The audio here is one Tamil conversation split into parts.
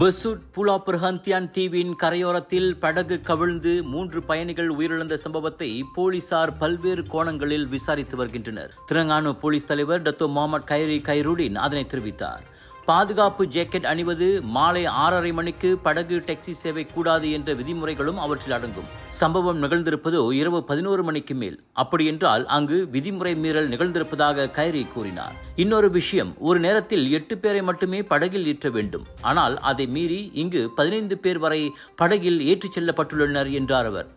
பெசுட் புலா பிரஹந்தியான் தீவின் கரையோரத்தில் படகு கவிழ்ந்து மூன்று பயணிகள் உயிரிழந்த சம்பவத்தை போலீசார் பல்வேறு கோணங்களில் விசாரித்து வருகின்றனர். திரங்கானு போலீஸ் தலைவர் டத்தோ முகமது கைரி கைருடின் அதனை தெரிவித்தார். பாதுகாப்பு ஜேக்கெட் அணிவது மாலை ஆறரை மணிக்கு படகு டாக்ஸி சேவை கூடாது என்ற விதிமுறைகளும் அவற்றில் அடங்கும். சம்பவம் நிகழ்ந்திருப்பதோ இரவு பதினோரு மணிக்கு மேல். அப்படியென்றால் அங்கு விதிமுறை மீறல் நிகழ்ந்திருப்பதாக கைரி கூறினார். இன்னொரு விஷயம் ஒரு நேரத்தில் எட்டு பேரை மட்டுமே படகில் ஏற்ற வேண்டும். ஆனால் அதை மீறி இங்கு பதினைந்து பேர் வரை படகில் ஏற்றிச் செல்லப்பட்டுள்ளனர் என்றார் அவர்.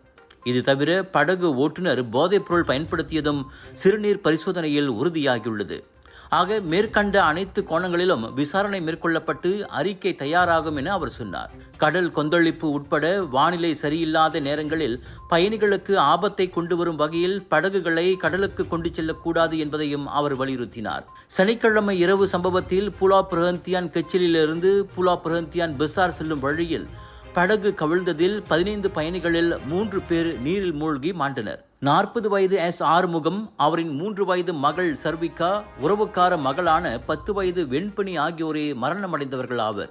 இது தவிர படகு ஓட்டுநர் போதைப்பொருள் பயன்படுத்தியதும் சிறுநீர் பரிசோதனையில் உறுதியாகியுள்ளது. ஆக மேற்கண்ட அனைத்து கோணங்களிலும் விசாரணை மேற்கொள்ளப்பட்டு அறிக்கை தயாராகும் என அவர் சொன்னார். கடல் கொந்தளிப்பு உட்பட வானிலை சரியில்லாத நேரங்களில் பயணிகளுக்கு ஆபத்தை கொண்டு வரும் வகையில் படகுகளை கடலுக்கு கொண்டு செல்லக்கூடாது என்பதையும் அவர் வலியுறுத்தினார். சனிக்கிழமை இரவு சம்பவத்தில் புலா பிரஹந்தியான் கெச்சிலிருந்து புலா பிரஹந்தியான் பிசார் செல்லும் வழியில் படகு கவிழ்ந்ததில் பதினைந்து பயணிகளில் மூன்று பேர் நீரில் மூழ்கி மாண்டனர். நாற்பது வயது எஸ் ஆறுமுகம் அவரின் மூன்று வயது மகள் சர்விகா உறவுக்கார மகளான பத்து வயது வெண்பணி ஆகியோரே மரணமடைந்தவர்கள் ஆவர்.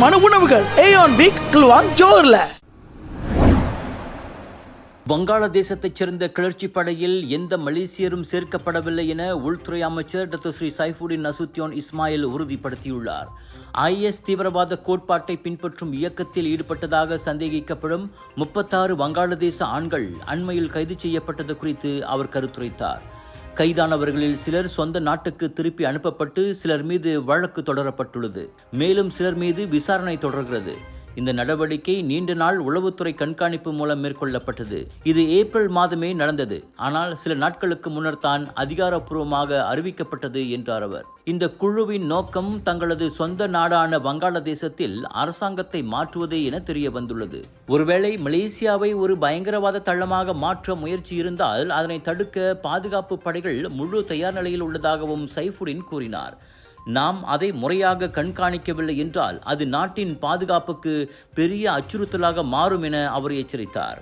அதிகமான உணவுகள். ஏயோன் பிக் குலுவாங் ஜோர்ல வங்காளதேசத்தைச் சேர்ந்த கிளர்ச்சி படையில் எந்த மலேசியரும் சேர்க்கப்படவில்லை என உள்துறை அமைச்சர் doctor Seri Saifuddin Nasution Ismail உறுதிப்படுத்தியுள்ளார். IS தீவிரவாத கோட்பாட்டை பின்பற்றும் இயக்கத்தில் ஈடுபட்டதாக சந்தேகிக்கப்படும் முப்பத்தாறு வங்காளதேச ஆண்கள் அண்மையில் கைது செய்யப்பட்டது குறித்து அவர் கருத்துரைத்தார். கைதானவர்களில் சிலர் சொந்த நாட்டுக்கு திருப்பி அனுப்பப்பட்டு சிலர் மீது வழக்கு தொடரப்பட்டுள்ளது. மேலும் சிலர் மீது விசாரணை தொடர்கிறது. இந்த நடவடிக்கை நீண்ட நாள் உளவுத்துறை கண்காணிப்பு மூலம் மேற்கொள்ளப்பட்டது. இது ஏப்ரல் மாதமே நடந்தது. ஆனால் சில நாட்களுக்கு முன்னர் தான் அதிகாரப்பூர்வமாக அறிவிக்கப்பட்டது என்றார் அவர். இந்த குழுவின் நோக்கம் தங்களது சொந்த நாடான வங்காளதேசத்தில் அரசாங்கத்தை மாற்றுவதே என தெரிய வந்துள்ளது. ஒருவேளை மலேசியாவை ஒரு பயங்கரவாத தளமாக மாற்ற முயற்சி இருந்தால் அதனை தடுக்க பாதுகாப்பு படைகள் முழு தயார் நிலையில் உள்ளதாகவும் சைஃபுடின் கூறினார். நாம் அதை முறையாக கண்காணிக்கவில்லை என்றால் அது நாட்டின் பாதுகாப்புக்கு பெரிய அச்சுறுத்தலாக மாறும் என அவர் எச்சரித்தார்.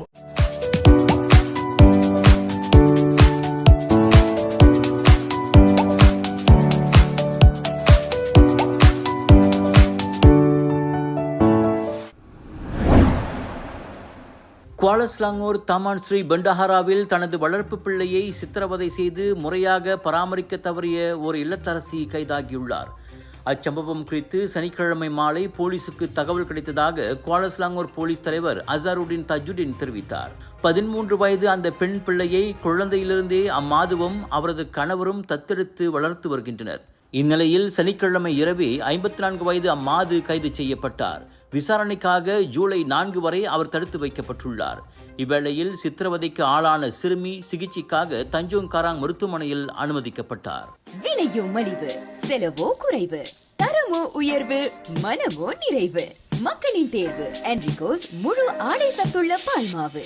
Kuala Selangor Taman Sri பெண்டஹாராவில் தனது வளர்ப்பு பிள்ளையை சித்திரவதை செய்து முறையாக பராமரிக்க தவறிய ஒரு இல்லத்தரசி கைதாகியுள்ளார். அச்சம்பவம் குறித்து சனிக்கிழமை மாலை போலீசுக்கு தகவல் கிடைத்ததாக குவாலஸ்லாங்கூர் போலீஸ் தலைவர் அசாருடின் தஜுடின் தெரிவித்தார். பதிமூன்று வயது அந்த பெண் பிள்ளையை குழந்தையிலிருந்தே அம்மாதுவும் அவரது கணவரும் தத்தெடுத்து வளர்த்து வருகின்றனர். இந்நிலையில் சனிக்கிழமை இரவே ஐம்பத்தி நான்கு வயது அம்மாது கைது செய்யப்பட்டார். விசாரணைக்காக ஜூலை நான்கு வரை அவர் தடுத்து வைக்கப்பட்டுள்ளார். இவ்வேளையில் சித்திரவதைக்கு ஆளான சிறுமி சிகிச்சைக்காக தஞ்சோங் காராங் மருத்துவமனையில் அனுமதிக்கப்பட்டார். விலையோ மலிவு செலவோ குறைவு தரமோ உயர்வு மனமோ நிறைவு. மக்களின் தேர்வு என்ரிகோஸ் முழு ஆடை சத்துள்ள பால்மாவு.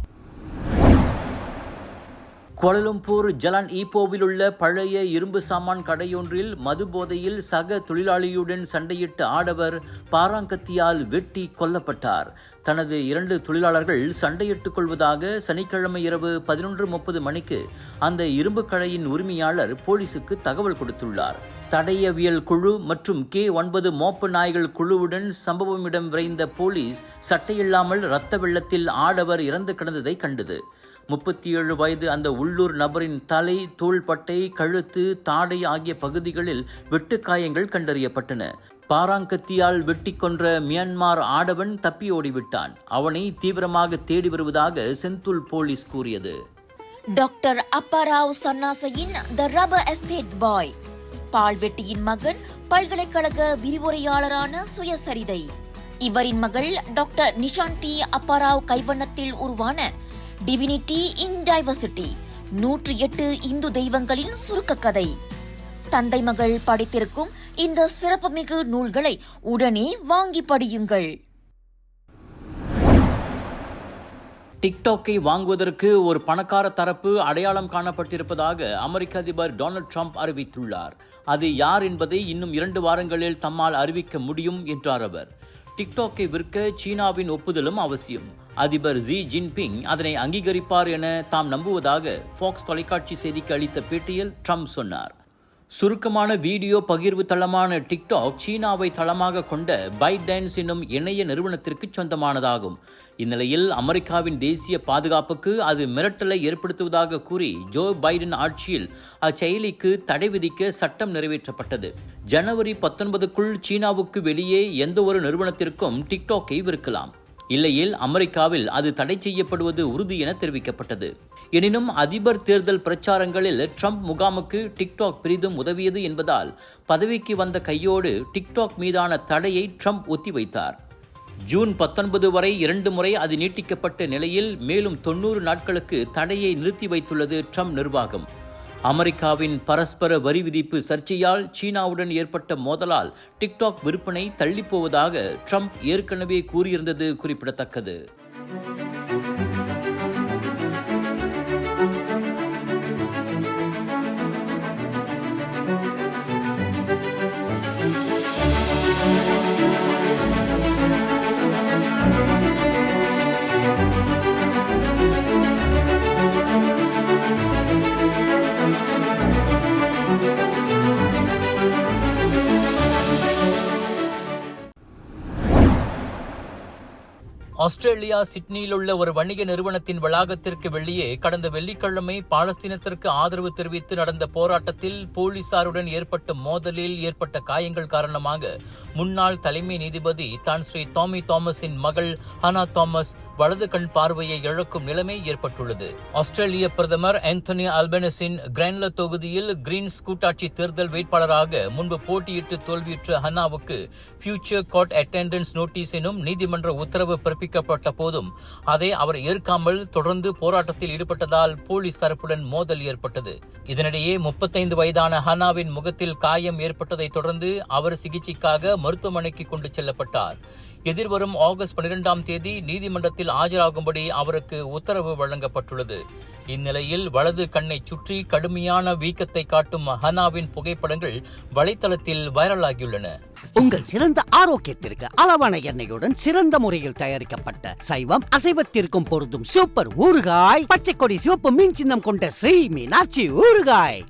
கோலலம்பூர் ஜலான் ஈப்போவில் உள்ள பழைய இரும்பு சாமான் கடையொன்றில் மது போதையில் சக தொழிலாளியுடன் சண்டையிட்ட ஆடவர் பாராங்கத்தியால் வெட்டி கொல்லப்பட்டார். தனது இரண்டு தொழிலாளர்கள் சண்டையிட்டுக் கொள்வதாக சனிக்கிழமை இரவு பதினொன்று முப்பது மணிக்கு அந்த இரும்பு கடையின் உரிமையாளர் போலீசுக்கு தகவல் கொடுத்துள்ளார். தடயவியல் குழு மற்றும் கே ஒன்பது மோப்பு நாய்கள் குழுவுடன் சம்பவமிடம் விரைந்த போலீஸ் சட்டையில்லாமல் இரத்த வெள்ளத்தில் ஆடவர் இறந்து கிடந்ததை கண்டது. முப்பத்தி ஏழு வயது அந்த உள்ளூர் நபரின் தலை தோள்பட்டை கழுத்து தாடை ஆகிய பகுதிகளில் வெட்டுக்காயங்கள் கண்டறியப்பட்டன. பாராங்கத்தியால் வெட்டி கொன்ற மியான்மார் ஆடவன் தப்பி ஓடிவிட்டான். அவனை தீவிரமாக தேடி வருவதாக செந்தூல் போலீஸ் கூறியது. டாக்டர் அப்பாராவ் சன்னாசையின் த ரப்பர் எஸ்டேட் பாய். பால்வெட்டியின் மகன் பல்கலைக்கழக விரிவுரையாளரான சுயசரிதை. இவரின் மகள் டாக்டர் நிஷாந்தி அப்பாராவ் கைவண்ணத்தில் உருவான டிவினிட்டி இன் டைவர்சிட்டி நூற்றி எட்டு இந்து தெய்வங்களின் சுருக்க கதை தந்தை மகள் படித்திருக்கும் இந்த சிறப்புமிகு நூல்களை உடனே வாங்கி படியுங்கள். டிக்டாக்கை வாங்குவதற்கு ஒரு பணக்கார தரப்பு அடையாளம் காணப்பட்டிருப்பதாக அமெரிக்க அதிபர் டொனால்ட் ட்ரம்ப் அறிவித்துள்ளார். அது யார் என்பதை இன்னும் இரண்டு வாரங்களில் தம்மால் அறிவிக்க முடியும் என்றார் அவர். டிக்டாக்கை விற்க சீனாவின் ஒப்புதலும் அவசியம். அதிபர் ஜி ஜின்பிங் அதனை அங்கீகரிப்பார் என தாம் நம்புவதாக ஃபாக்ஸ் தொலைக்காட்சி செய்திக்கு அளித்த பேட்டியில் ட்ரம்ப் சொன்னார். சுருக்கமான வீடியோ பகிர்வு தளமான டிக்டாக் சீனாவை தளமாக கொண்ட பைடென்ஸ் என்னும் இணைய நிறுவனத்திற்கு சொந்தமானதாகும். இந்நிலையில் அமெரிக்காவின் தேசிய பாதுகாப்புக்கு அது மிரட்டலை ஏற்படுத்துவதாக கூறி ஜோ பைடன் ஆட்சியில் அச்செயலிக்கு தடை விதிக்க சட்டம் நிறைவேற்றப்பட்டது. ஜனவரி பத்தொன்பதுக்குள் சீனாவுக்கு வெளியே எந்த ஒரு நிறுவனத்திற்கும் டிக்டாக்கை விற்கலாம். இல்லையில் அமெரிக்காவில் அது தடை செய்யப்படுவது உறுதி என தெரிவிக்கப்பட்டது. எனினும் அதிபர் தேர்தல் பிரச்சாரங்களில் ட்ரம்ப் முகாமுக்கு டிக்டாக் பெரிதும் உதவியது என்பதால் பதவிக்கு வந்த கையோடு டிக்டாக் மீதான தடையை ட்ரம்ப் ஒத்திவைத்தார். ஜூன் பத்தொன்பது வரை இரண்டு முறை அது நீட்டிக்கப்பட்ட நிலையில் மேலும் தொண்ணூறு நாட்களுக்கு தடையை நிறுத்தி வைத்துள்ளது ட்ரம்ப் நிர்வாகம். அமெரிக்காவின் பரஸ்பர வரி விதிப்பு சர்ச்சையால் சீனாவுடன் ஏற்பட்ட மோதலால் டிக்டாக் விற்பனை தள்ளிப்போவதாக ட்ரம்ப் ஏற்கனவே கூறியிருந்தது குறிப்பிடத்தக்கது. ஆஸ்திரேலியா சிட்னியில் உள்ள ஒரு வணிக நிறுவனத்தின் வளாகத்திற்கு வெளியே கடந்த வெள்ளிக்கிழமை பாலஸ்தீனத்திற்கு ஆதரவு தெரிவித்து நடந்த போராட்டத்தில் போலீசாருடன் ஏற்பட்ட மோதலில் ஏற்பட்ட காயங்கள் காரணமாக முன்னாள் தலைமை நீதிபதி தான் ஸ்ரீ டாமி தாமஸின் மகள் ஹனா தாமஸ் வலது கண் பார்வையை இழக்கும் நிலைமை ஏற்பட்டுள்ளது. ஆஸ்திரேலிய பிரதமர் ஆந்தனி அல்பனஸின் கிரான்ல தொகுதியில் கிரீன்ஸ் கூட்டாட்சி தேர்தல் வேட்பாளராக முன்பு போட்டியிட்டு தோல்வியுற்ற ஹன்னாவுக்கு ஃபியூச்சர் கோர்ட் அட்டெண்டன்ஸ் நோட்டீஸ் எனும் நீதிமன்ற உத்தரவு பிறப்பிக்கப்பட்ட போதும் அதை அவர் ஏற்காமல் தொடர்ந்து போராட்டத்தில் ஈடுபட்டதால் போலீஸ் தரப்புடன் மோதல் ஏற்பட்டது. இதனிடையே முப்பத்தைந்து வயதான ஹனாவின் முகத்தில் காயம் ஏற்பட்டதை தொடர்ந்து அவர் சிகிச்சைக்காக மருத்துவமனைக்கு கொண்டு செல்லப்பட்டார். எதிர்வரும் ஆகஸ்ட் பனிரெண்டாம் தேதி நீதிமன்றத்தில் ஆஜராகும்படி அவருக்கு உத்தரவு வழங்கப்பட்டுள்ளது. இந்நிலையில் வலது கண்ணை சுற்றி கடுமையான வீக்கத்தை காட்டும் ஹனாவின் புகைப்படங்கள் வலைத்தளத்தில் வைரலாகியுள்ளன. உங்கள் சிறந்த ஆரோக்கியத்திற்கு அளவான எண்ணெயுடன் சிறந்த முறையில் தயாரிக்கப்பட்ட சைவம் அசைவத்திற்கும் பொருந்தும் சூப்பர் ஊறுகாய் பச்சை கொடி சிவப்பு மீன் சின்னம் கொண்ட ஸ்ரீ மீனாட்சி ஊறுகாய்.